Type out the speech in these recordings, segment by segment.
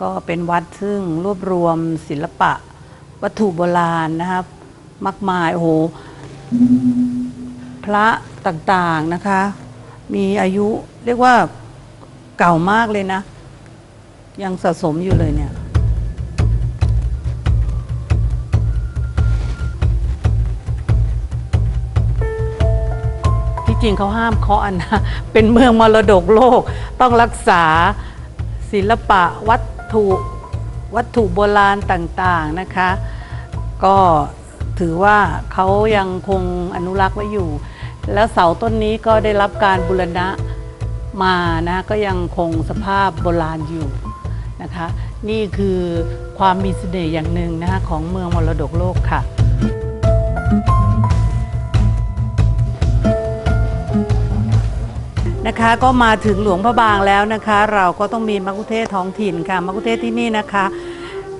ก็เป็นวัดซึ่งรวบรวมศิลปะวัตถุโบราณนะครับ มากมายโอ้โหพระต่างๆนะคะ มีอายุเรียกว่าเก่ามากเลยนะ ยังสะสมอยู่เลยเนี่ยที่จริงเขาห้ามเคาะนะ เป็นเมืองมรดกโลก ต้องรักษาศิลปะวัต ถุวัตถุโบราณต่างๆนะคะ ก็ถือว่าเขายังคงอนุรักษ์ไว้อยู่ แล้วเสาต้นนี้ก็ได้รับการบูรณะมานะก็ยังคงสภาพโบราณอยู่นะคะ นี่คือความมีเสน่ห์อย่างหนึ่งนะคะของเมืองมรดกโลกค่ะ นะคะ ก็มาถึงหลวงพระบางแล้วนะคะ เราก็ต้องมีมักคุเทศก์ท้องถิ่นค่ะมักคุเทศก์ที่นี่นะคะ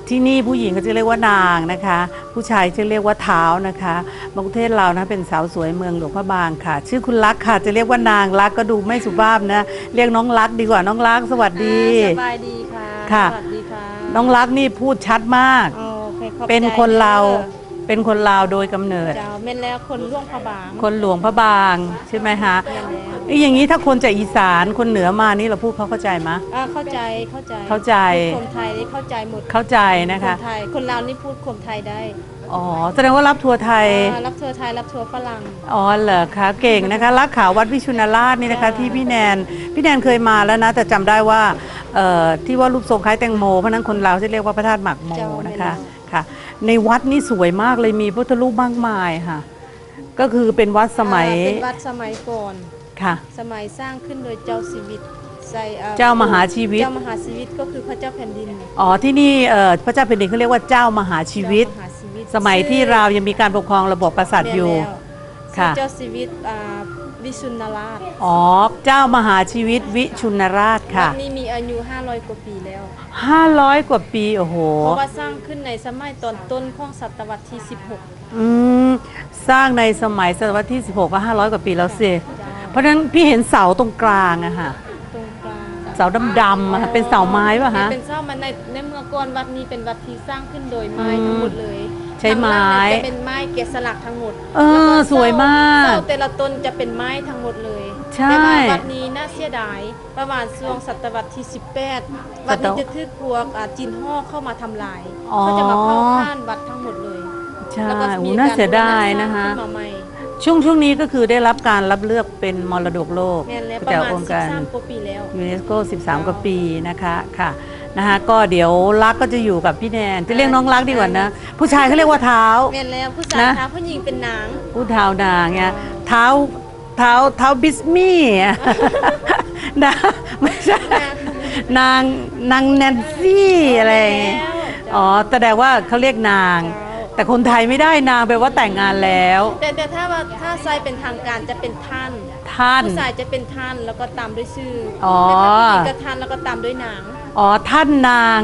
ที่นี่ผู้หญิงก็จะเรียกว่านางนะคะ ผู้ชายจะเรียกว่าเท้านะคะมักคุเทศก์เรานะเป็นสาวสวยเมืองหลวงพระบางค่ะ ชื่อคุณลักษณ์ค่ะ จะเรียกว่านางลักษณ์ก็ดูไม่สุภาพนะเรียกน้องลักษณ์ดีกว่าน้องลักษณ์สวัสดีสบายดีค่ะค่ะ สวัสดีค่ะน้องลักษณ์นี่พูดชัดมาก โอเคขอบใจเป็นคนลาวด้อ เป็นคนลาวโดยกำเนิด เจ้าเม่นแล้วคนล่วงพระบางคนหลวงพระบางใช่ไหมคะเม่นแล้วเอ้ยอย่างนี้ถ้าคนจากอีสานคนเหนือมานี่เราพูดเขาเข้าใจไหมะ อ่าเข้าใจเข้าใจเข้าใจพูดคนไทยนี่เข้าใจหมดเข้าใจนะคะคนไทยคนลาวนี่พูดคนไทยได้อ๋อ แสดงว่ารับทัวร์ไทย อ่ารับทัวร์ไทยรับทัวร์ฝรั่ง อ๋อเหรอคะเก่งนะคะรักขาววัดวิชุนาราชนี่นะคะ ที่พี่แนนพี่แนนเคยมาแล้วนะ แต่จำได้ว่าเอ่อที่ว่ารูปทรงคล้ายแตงโมเพราะฉะนั้นคนเราวจะเรียกว่าพระธาตุหมากโมเจ้านะคะไม่รู้ค่ะ ในวัดนี่สวยมากเลยมีพุทธรูปมากมายค่ะ ก็คือเป็นวัดสมัยอ่าเป็นวัดสมัยก่อน ค่ะ สมัยสร้างขึ้นโดยเจ้าชีวิตใส่อ่เจ้ามหาชีวิต เจ้ามหาชีวิตก็คือพระเจ้าแผ่นดินอ๋อที่นี่เอ่อพระเจ้าแผ่นดินเขาเรียกว่าเจ้ามหาชีวิต เจ้ามหาชีวิตสมัยที่เรายังมีการปกครองระบบกษัตริย์อยู่แม่นแล้วค่ะชื่อเจ้าชีวิตอ่า วิสุนราชอ๋อเจ้ามหาชีวิตวิชุนราชค่ะ วัดนี้มีอายุ 500 กว่าปีแล้ว 500 กว่าปี โอ้โห เพราะว่าสร้างขึ้นในสมัยตอนต้นของศตวรรษที่ 16 อืม สร้างในสมัยศตวรรษที่ 16ก็500 กว่าปีแล้วสิเจ้าเพราะฉะนั้นพี่เห็นเสาตรงกลางอะค่ะ ตรงกลางเสาดำๆอะค่ะเป็นเสาไม้ป่ะฮะ เป็นเสามันในในเมื่อก่อนวัดนี้เป็นวัดที่สร้างขึ้นโดยไม้อืมทั้งหมดเลย ใช้ไม้ ข้างล่างเนี่ยจะเป็นไม้แกะสลักทั้งหมดเออแล้วก็สวยมากเสาแต่ละต้นจะเป็นไม้ทั้งหมดเลยใช่แต่ว่าวัดนี้น่าเสียดายประมาณช่วงศตวรรษที่ 18 วัดนี้จะถือพวกอ่าจีนห่อเข้ามาทำลายอ๋อ เขาจะมาเข้าข้านวัดทั้งหมดเลย ใช่แล้วก็โอ้มีน่าการเสียดายนะคะบูรณสร้างขึ้นมาใหม่ ช่วงช่วงนี้ก็คือได้รับการรับเลือกเป็นมรดกโลกแม่นแล้วปจากระมาณองค์การ13กว่าปีแล้ว ยูเนสโก 13 กว่าปีนะคะค่ะนะคะก็เดี๋ยวรักก็จะอยู่กับพี่แนนจะเรียกน้องรักดีกว่านะ ผู้ชายเขาเรียกว่าเท้า แม่นแล้วผู้ชายนะเท้าผู้หญิงเป็นนาง ผู้เท้านางเนี่ยเท้าเท้าเท้าบิสมี่อะนะไม่ใช่นางนางแนนซี่อะไรอย่างเงี้ยอ๋อแสดงว่าเขาเรียกนาง แต่คนไทยไม่ได้นางแปลว่าแต่งงานแล้ว แต่แต่ถ้าว่าถ้าไซเป็นทางการจะเป็นท่านท่าน ผู้ชายจะเป็นท่านแล้วก็ตามด้วยชื่อออ แต่ถ้าผู้หญิงก็ท่านแล้วก็ตามด้วยนางอ๋อท่านนาง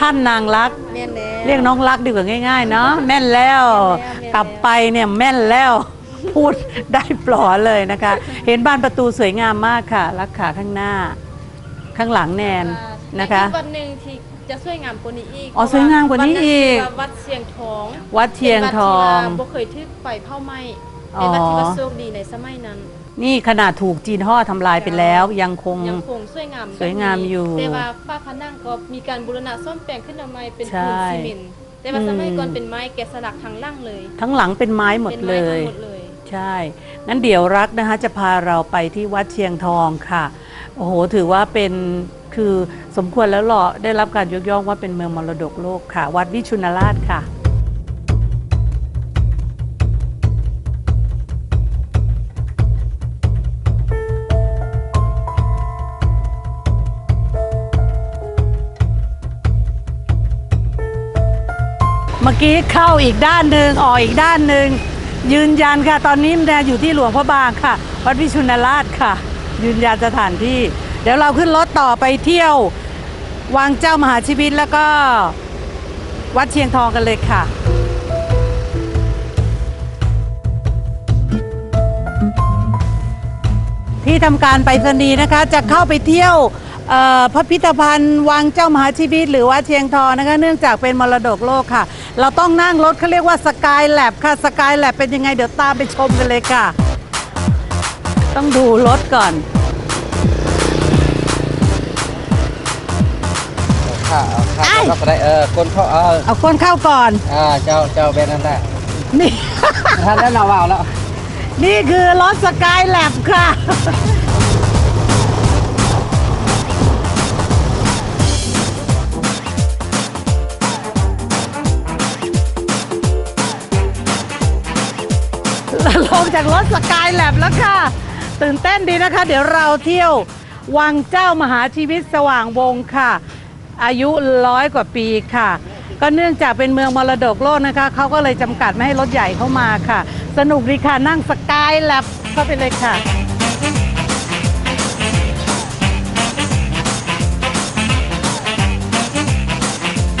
ท่านนางรัก แม่นแล้ว เรียกน้องรักดีกว่าง่ายๆเนาะแม่นแล้ว แม่นแล้ว กลับไปเนี่ยแม่นแล้ว พูดได้ปลอเลยนะคะ เห็นบ้านประตูสวยงามมากค่ะ รักขาข้างหน้า ข้างหลังแนนอ่านะคะ แต่อีกวันหนึ่งที่ จะสวยงามกว่านี้อีกอ๋อสวยงามกว่านี้อีกวัดนั้นชื่ว่าวัดเชียงทองวัดเชียงทองเป็นวัดที่ว่าบ่เคยทึกไฟเผาไหม้อ๋อเป็นวัดที่ว่าโชคดีในสมัยนั้น นี่ขนาดถูกจีนห่อทำลายไปแล้วยังคง ยังคงสวยงามสวยงามอยู่แต่ว่าฝ้าผนังก็มีการบูรณะซ่อมแปลงขึ้นมาใหม่เป็นใช่ปูนซีเมนต์แต่ว่าสมัยอืมก่อนเป็นไม้แกะสลักทางล่างเลยทั้งหลังเป็นไม้หมดเป็นเลไม้ทั้ย งหมดเลย ใช่ งั้นเดี๋ยวรักนะคะจะพาเราไปที่วัดเชียงทองค่ะ โอ้โห ถือว่าเป็น คือสมควรแล้วหรอได้รับการยกย่องว่าเป็นเมืองมรดกโลกค่ะ วัดวิชุนราชค่ะเมื่อกี้เข้าอีกด้านหนึ่งออกอีกด้านหนึ่งยืนยันค่ะ ตอนนี้แนอยู่ที่หลวงพระบางค่ะ วัดวิชุนราชค่ะ ยืนยันสถานที่ เดี๋ยวเราขึ้นรถต่อไปเที่ยววังเจ้ามหาชีวิตแล้วก็วัดเชียงทองกันเลยค่ะที่ทำการไปรษณีย์นะคะ จะเข้าไปเที่ยวพระพิพิธภัณฑ์วังเจ้ามหาชีวิต หรือว่าเชียงทองนะคะ เนื่องจากเป็นมรดกโลกค่ะ เราต้องนั่งรถเขาเรียกว่าสกายแลบค่ะสกายแลบเป็นยังไงเดี๋ยวตามไปชมกันเลยค่ะ ต้องดูรถก่อน ข้าเอาข้าไอ้เราก็ได้เออคนเขาเออเอาคนเข้าก่อนอ่าเจ้าเจ้าเป็นนั่นแหละนี่ท่านนั้นเราเอาแล้ว นี่คือรถสกายแลบค่ะลงจากรถสกายแลบแล้วค่ะ ตื่นเต้นดีนะคะ เดี๋ยวเราเที่ยววังเจ้ามหาชีวิตสว่างวงศ์ค่ะ อายุร้อยกว่าปีค่ะ ก็เนื่องจากเป็นเมืองมรดกโลกนะคะเขาก็เลยจำกัดไม่ให้รถใหญ่เข้ามาค่ะ สนุกดีค่ะนั่งสกายแลบเข้าไปเลยค่ะ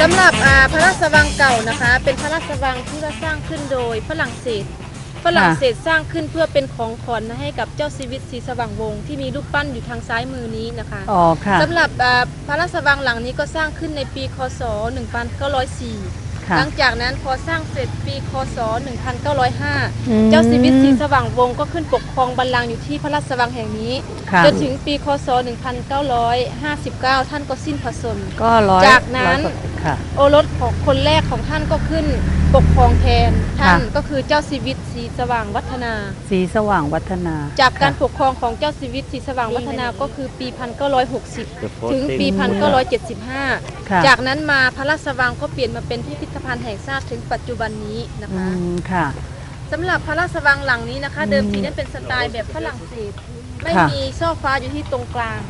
สำหรับอาพระราชวังเก่านะคะ เป็นพระราชวังที่สร้างขึ้นโดยฝรั่งเศส ฝรั่งเศสสร้างขึ้นเพื่อเป็นของขวัญให้กับเจ้าชีวิตศรีสว่างวงศ์ที่มีรูปปั้นอยู่ทางซ้ายมือนี้นะคะอ๋อค่ะสำหรับอ่าพระราชวังหลังนี้ก็สร้างขึ้นในปีคศ 1904ค่ะหลังจากนั้นพอสร้างเสร็จปีคศอืม1905 เจ้าชีวิตศรีสว่างวงศ์ก็ขึ้นปกครองบัลลังก์อยู่ที่พระราชวังแห่งนี้ค่ะจนถึงปีคศ 1959 ท่านก็สิ้นพระชนม์ก็ร้อยจากนั้นร้อยกว่า ค่ะ โอรสของคนแรกของท่านก็ขึ้นปกครองแทนท่านค่ะ ก็คือเจ้าชีวิตศรีสว่างวัฒนา สีสว่างวัฒนาจากการค่ะปกครองของเจ้าชีวิตศรีสว่างวัฒนาก็คือปี1960 ถึงปีค่ะ1975จากนั้นมาพระราชวังก็เปลี่ยนมาเป็นพิพิธภัณฑ์แห่งชาติถึงปัจจุบันนี้นะอืคะมค่ะ สำหรับพระราชวังหลังนี้นะคะอืมเดิมทีนั้นเป็นสไตล์แบบฝรั่งเศสไม่ค่ะ มีช่อฟ้าอยู่ที่ตรงกลาง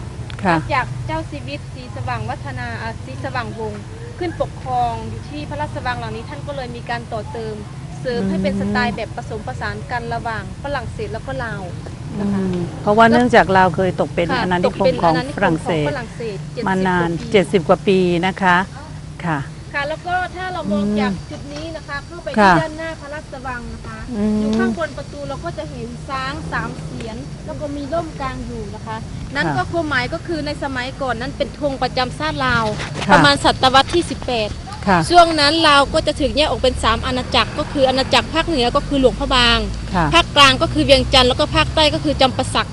ค่ะ จากเจ้าชีวิตศรีสว่างวัฒนาอาศรีสว่างวงศ์ ขึ้นปกครองอยู่ที่พระราชวังหลังนี้ท่านก็เลยมีการต่อเติม เสริมให้เป็นสไตล์แบบผสมผสานกันระหว่างฝรั่งเศสแล้วก็ลาวอืนะคะมเพราะว่าเนื่องจากเราวเคยตกเป็นค่ะอาณานิตกคมเป็นของอาณานิคฝรั่งเศขอสฝรั่งเศส70มานานกว่ปี70 กว่าปีนะคะค่ะค่ะ แล้วก็ถ้าเรามองอืมจากจุดนี้นะคะเข้าไปค่ะที่ด้านหน้าพระราชวังนะคะอืม อยู่ข้างบนประตูเราก็จะเห็นช้างสามเสียนแล้วก็มีร่มกลางอยู่นะคะ นั่นค่ะก็ความหมายก็คือในสมัยก่อนนั้นเป็นธงประจำชาติลาว ค่ะ ประมาณศตวรรษที่ ค่ะ 18 ช่วงนั้นลาวก็จะถึงแยกออกเป็น 3 อาณาจักร ก็คืออาณาจักรภาคเหนือก็คือหลวงพระบาง ค่ะ ภาคกลางก็คือเวียงจันทร์แล้วก็ภาคใต้ก็คือจำปาสัก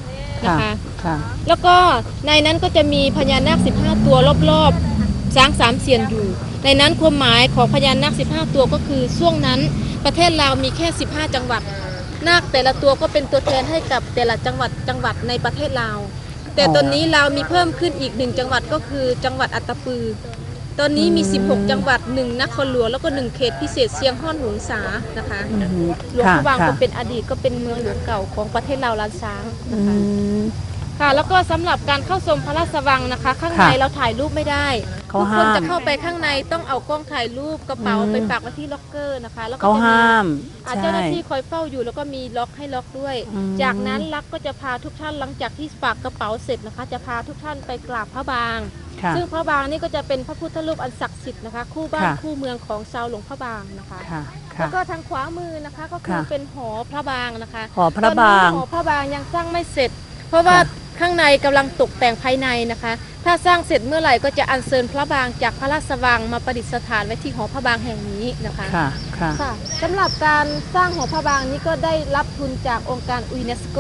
นะค่ะ คะ ค่ะ แล้วก็ในนั้นก็จะมีพญานาค 15 ตัวรอบๆ ช้างสามเสียนอยู่ ในนั้นความหมายของพญานาค 15 ตัวก็คือช่วงนั้นประเทศลาวมีแค่ 15 จังหวัด นาคแต่ละตัวก็เป็นตัวแทนให้กับแต่ละจังหวัดจังหวัดในประเทศลาวแต่ตอนนี้ลาวมีเพิ่มขึ้นอีกหนึ่งจังหวัดก็คือจังหวัดอัตตปือ ตอนนี้มี 16 จังหวัดหนึ่งนครหลวงแล้วก็หนึ่งเขตพิเศษเชียงฮ่อนหงสานะคะอืมหลวงค่ะพระบางค่ะก็เป็นอดีตก็เป็นเมืองหลวงเก่าของประเทศลาวล้านช้างอืนะคะม ค่ะ แล้วก็สำหรับการเข้าชมพระราชวังนะคะ ข้างในค่ะเราถ่ายรูปไม่ได้เขาทุกคนห้าม จะเข้าไปข้างในต้องเอากล้องถ่ายรูปกระเป๋าอืมไปฝากไว้ที่ล็อกเกอร์นะคะ แล้วก็เขาจะมีห้ามอ่าใช่เจ้าหน้าที่คอยเฝ้าอยู่แล้วก็มีล็อกให้ล็อกด้วย อืม จากนั้นลักก็จะพาทุกท่านหลังจากที่ฝากกระเป๋าเสร็จนะคะ จะพาทุกท่านไปกราบพระบาง ค่ะ ซึ่งพระบางนี่ก็จะเป็นพระพุทธรูปอันศักดิ์สิทธิ์นะคะ คู่บ้านค่ะ คู่เมืองของชาวหลวงพระบางนะคะ ค่ะแล้ค่ะวก็ทางขวามือนะคะก็คือค่ะ เป็นหอพระบางนะคะหอพระบาง ตอนนี้หอพระบางยังสร้างไม่เสร็จ เพราะว่าค่ะ ข้างในกำลังตกแต่งภายในนะคะ ถ้าสร้างเสร็จเมื่อไหร่ก็จะอัญเชิญพระบางจากพระราชวังมาประดิษฐานไว้ที่หอพระบางแห่งนี้นะคะค่ะค่ะค่ะสำหรับการสร้างหอพระบางนี้ก็ได้รับทุนจากองค์การยูเนสโก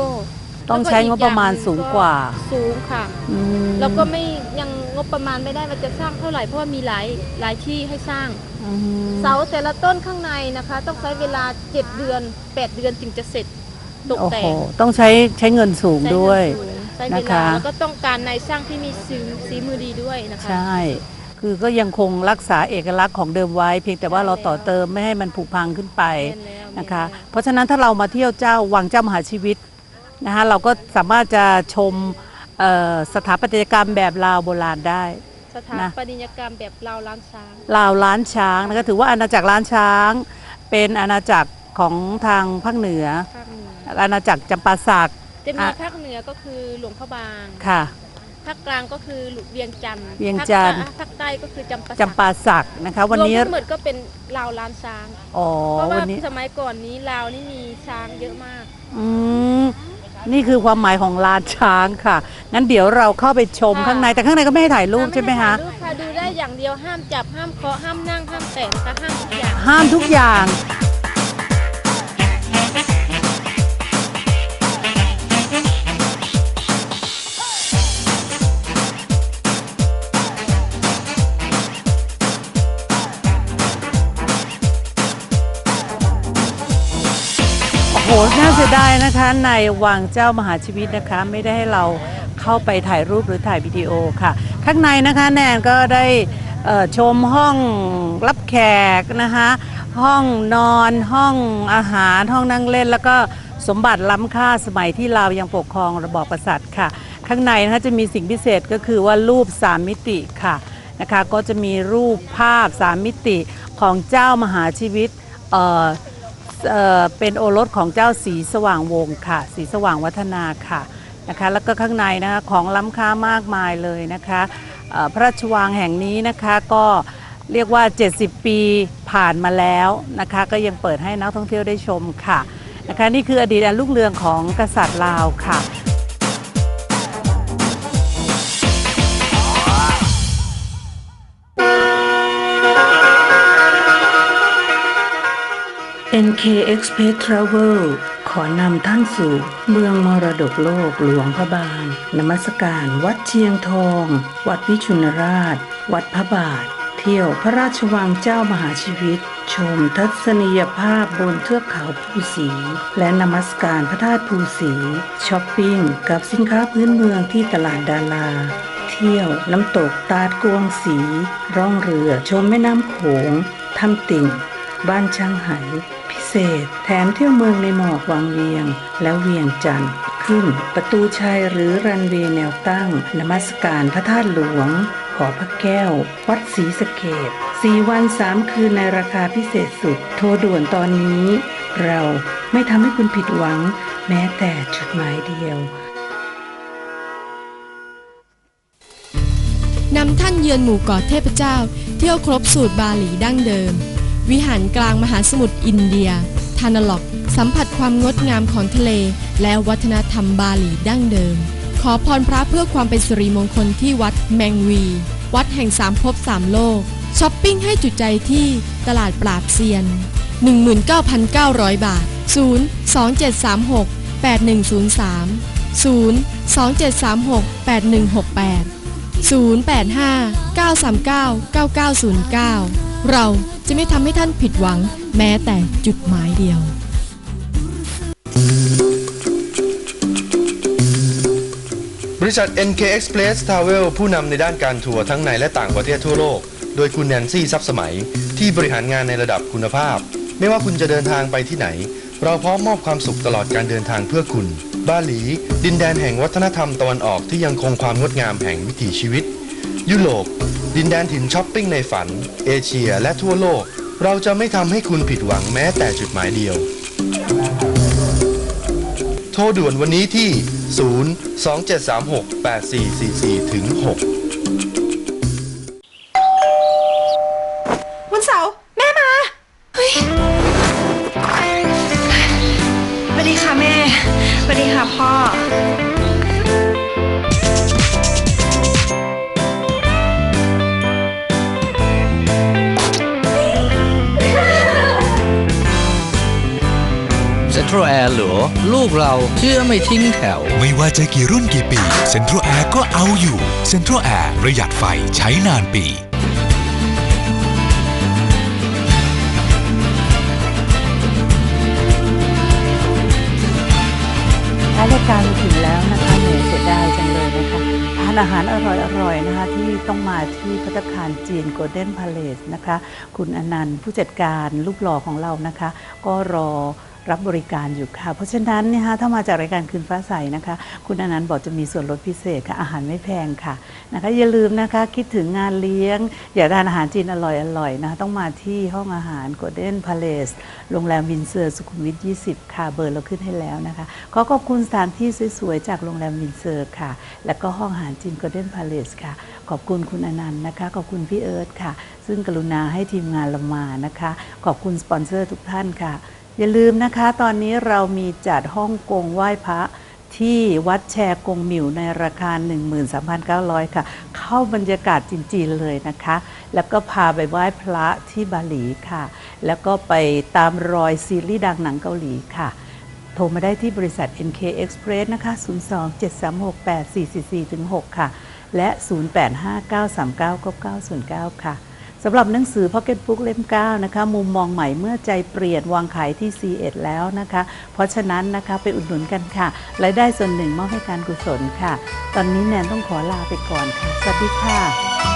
ต้องใช้งบประมาณสูงกว่าสูงค่ะอืมแล้วก็ไม่ยังงบประมาณไม่ได้ว่าจะสร้างเท่าไหร่เพราะว่ามีหลายหลายที่ให้สร้างอืมเสาแต่ละต้นข้างในนะคะ ต้องใช้เวลา 7 เดือน 8 เดือนจึงจะเสร็จตกโอ้แต่โหงต้องใช้ใช้เงินสูงใช้เงินด้วยสูงใช้เวนะลาคะแล้วก็ต้องการในายช่างที่มีฝีฝีมือดีด้วยนะคะ ใช่ คือก็ยังคงรักษาเอกลักษณ์ของเดิมไว้ เพียงแต่ว่าเราต่อเติมไม่ให้มันผุพังขึ้นไปแม่นแล้วนะคะแม่นแล้วเพราะฉะนั้นถ้าเรามาเที่ยวเจ้าวังเจ้ามหาชีวิตนะคะเราก็สามารถจะชมเอ่อสถาปัตยกรรมแบบลาวโบราณได้สถานะปัตยกรรมแบบลาวล้านช้างลาวล้านช้างนะคะถือว่าอาณาจักรล้านช้าง เป็นอาณาจักรของทางภาคเหนือภาคเหนืออาณาจักรจำปาสัก จะมีอะภาคเหนือก็คือหลวงพระบางค่ะ ภาคกลางก็คือหลุเวียงจันทร์เวียงจันทร์ ภาคภาคใต้ก็คือจำปาสักจำปาสักนะคะ วันนี้รวมทั้งหมดก็เป็นลาวล้านช้าง อ๋อ เพราะวัว่านนี้ สมัยก่อนนี้ลาวนี่มีช้างเยอะมาก อืม นี่คือความหมายของลานช้างค่ะ งั้นเดี๋ยวเราเข้าไปชมค่ะ ข้างใน แต่ข้างในก็ไม่ให้ถ่ายรูปใช่ไหมคะรูปค่ะดูได้อย่างเดียวห้ามจับห้ามเคาะห้ามนั่งห้ามแตะนะคะห้ามทุกอย่าง ห้ามทุกอย่าง หน่าเสียดายนะคะในวังเจ้ามหาชีวิตนะคะ ไม่ได้ให้เราเข้าไปถ่ายรูปหรือถ่ายวิดีโอค่ะ ข้างในนะคะแนนก็ได้ชมห้องรับแขกนะคะห้องนอนห้องอาหารห้องนั่งเล่น แล้วก็สมบัติล้ำค่าสมัยที่เรายังปกครองระบอบกษัตริย์ค่ะ ข้างในนะคะจะมีสิ่งพิเศษก็คือว่ารูปสามมิติค่ะนะคะก็จะมีรูปภาพสามมิติของเจ้ามหาชีวิต เป็นโอรสของเจ้าสีสว่างวงค่ะ สีสว่างวัฒนาค่ะนะคะ แล้วก็ข้างในนะคะของล้ำค่ามากมายเลยนะคะพระราชวังแห่งนี้นะคะก็เรียกว่า 70 ปีผ่านมาแล้วนะคะ ก็ยังเปิดให้นักท่องเที่ยวได้ชมค่ะนะคะ นี่คืออดีตอันลุ่งเรืองของกษัตริย์ลาวค่ะ NK Express Travel ขอนำท่านสู่เมืองมรดกโลกหลวงพระบาง นมัสการวัดเชียงทอง วัดวิชุนราช วัดพระบาท เที่ยวพระราชวังเจ้ามหาชีวิต ชมทัศนียภาพบนเทือกเขาภูสี และนมัสการพระธาตุภูสีช้อปปิ้งกับสินค้าพื้นเมืองที่ตลาดดาราเที่ยวน้ำตกตาดกวงสี ร่องเรือชมแม่น้ำโขงทำติ่ง บ้านช่างไห เศษ แถมเที่ยวเมืองในหมอกวังเวียง แล้วเวียงจันทร์ขึ้น ประตูชัยหรือรันเวย์แนวตั้ง นมัสการพระธาตุหลวง ขอพระแก้ว วัดศรีสะเกดสี่วันสามคืนในราคาพิเศษสุด โทรด่วนตอนนี้ เราไม่ทำให้คุณผิดหวัง แม้แต่จุดหมายเดียวนำท่านเยือนหมู่เกาะเทพเจ้า เที่ยวครบสูตรบาหลีดั้งเดิม วิหารกลางมหาสมุทรอินเดียทานาล็อก สัมผัสความงดงามของทะเล และวัฒนธรรมบาหลีดั้งเดิม ขอพรพระเพื่อความเป็นสิริมงคลที่วัดแมงวี วัดแห่งสามภพสามโลกช้อปปิ้งให้จุใจที่ตลาดปราบเซียน 19,900 บาท 0 2 7 3 6 8 1 0 3 0 2 7 3 6 8 1 6 8 085-939-9909 เราจะไม่ทำให้ท่านผิดหวังแม้แต่จุดหมายเดียว บริษัท NK Express Travel ผู้นำในด้านการทัวร์ทั้งในและต่างประเทศทั่วโลก โดยคุณแนนซี่ซับสมัย ที่บริหารงานในระดับคุณภาพ ไม่ว่าคุณจะเดินทางไปที่ไหน เราพร้อมมอบความสุขตลอดการเดินทางเพื่อคุณ บาหลี ดินแดนแห่งวัฒนธรรมตะวันออกที่ยังคงความงดงามแห่งวิถีชีวิต ยุโรปดินแดนถิ่นช้อปปิ้งในฝัน เอเชียและทั่วโลก เราจะไม่ทำให้คุณผิดหวังแม้แต่จุดหมายเดียว โทรด่วนวันนี้ที่ 0 2 7 3 6 8 4 4 4ถึง6 ทรัลแอร์เหรอลูกเราเชื่อไม่ทิ้งแถว ไม่ว่าจะกี่รุ่นกี่ปีเซ็นทรัลแอร์ก็เอาอยู่เซ็นทรัลแอร์ประหยัดไฟใช้นานปีท้ายรายการมาถึงแล้วนะคะเหนื่อยเสียดายจังเลยนะคะทานอาหารอร่อยๆนะคะ ที่ต้องมาที่พัตตาคารจีนโกลเด้นพาเลสนะคะ คุณอนันต์ผู้จัดการลูกหล่อของเรานะคะ ก็รอ รับบริการอยู่ค่ะ เพราะฉะนั้นนี่ยฮะถ้ามาจากรายการคืนฟ้าใสนะคะ คุณอนันต์บอกจะมีส่วนลดพิเศษค่ะอาหารไม่แพงค่ะนะคะอย่าลืมนะคะคิดถึงงานเลี้ยง อยากทานอาหารจีนอร่อยๆนะคะต้องมาที่ห้องอาหารโกลเด้นพาเลสโรงแรมวินเซอร์สุขุมวิท 20 ค่ะเบอร์เราขึ้นให้แล้วนะคะขอขอบคุณสถานที่สวยๆจากโรงแรมวินเซอร์ค่ะ และก็ห้องอาหารจีนโกลเด้นพาเลสค่ะ ขอบคุณคุณอนันต์นะคะ ขอบคุณพี่เอิร์ธค่ะ ซึ่งกรุณาให้ทีมงานเรามานะคะ ขอบคุณสปอนเซอร์ทุกท่านค่ะ อย่าลืมนะคะ ตอนนี้เรามีจัดฮ่องกงไหว้พระที่วัดแชร์กงหมิวในราคา 13,900 ค่ะ เข้าบรรยากาศจีนๆเลยนะคะ แล้วก็พาไปไหว้พระที่บาหลีค่ะ แล้วก็ไปตามรอยซีรีส์ดังหนังเกาหลีค่ะ โทรมาได้ที่บริษัท NK Express นะคะ 02-7368-444-6 ค่ะ และ 0859399909 ค่ะ สำหรับหนังสือ Pocket Book เล่ม 9 นะคะ มุมมองใหม่เมื่อใจเปลี่ยนวางขายที่ C1 แล้วนะคะ เพราะฉะนั้นนะคะไปอุดหนุนกันค่ะรายได้ส่วนหนึ่งมอบให้การกุศลค่ะ ตอนนี้แนนต้องขอลาไปก่อนค่ะ สวัสดีค่ะ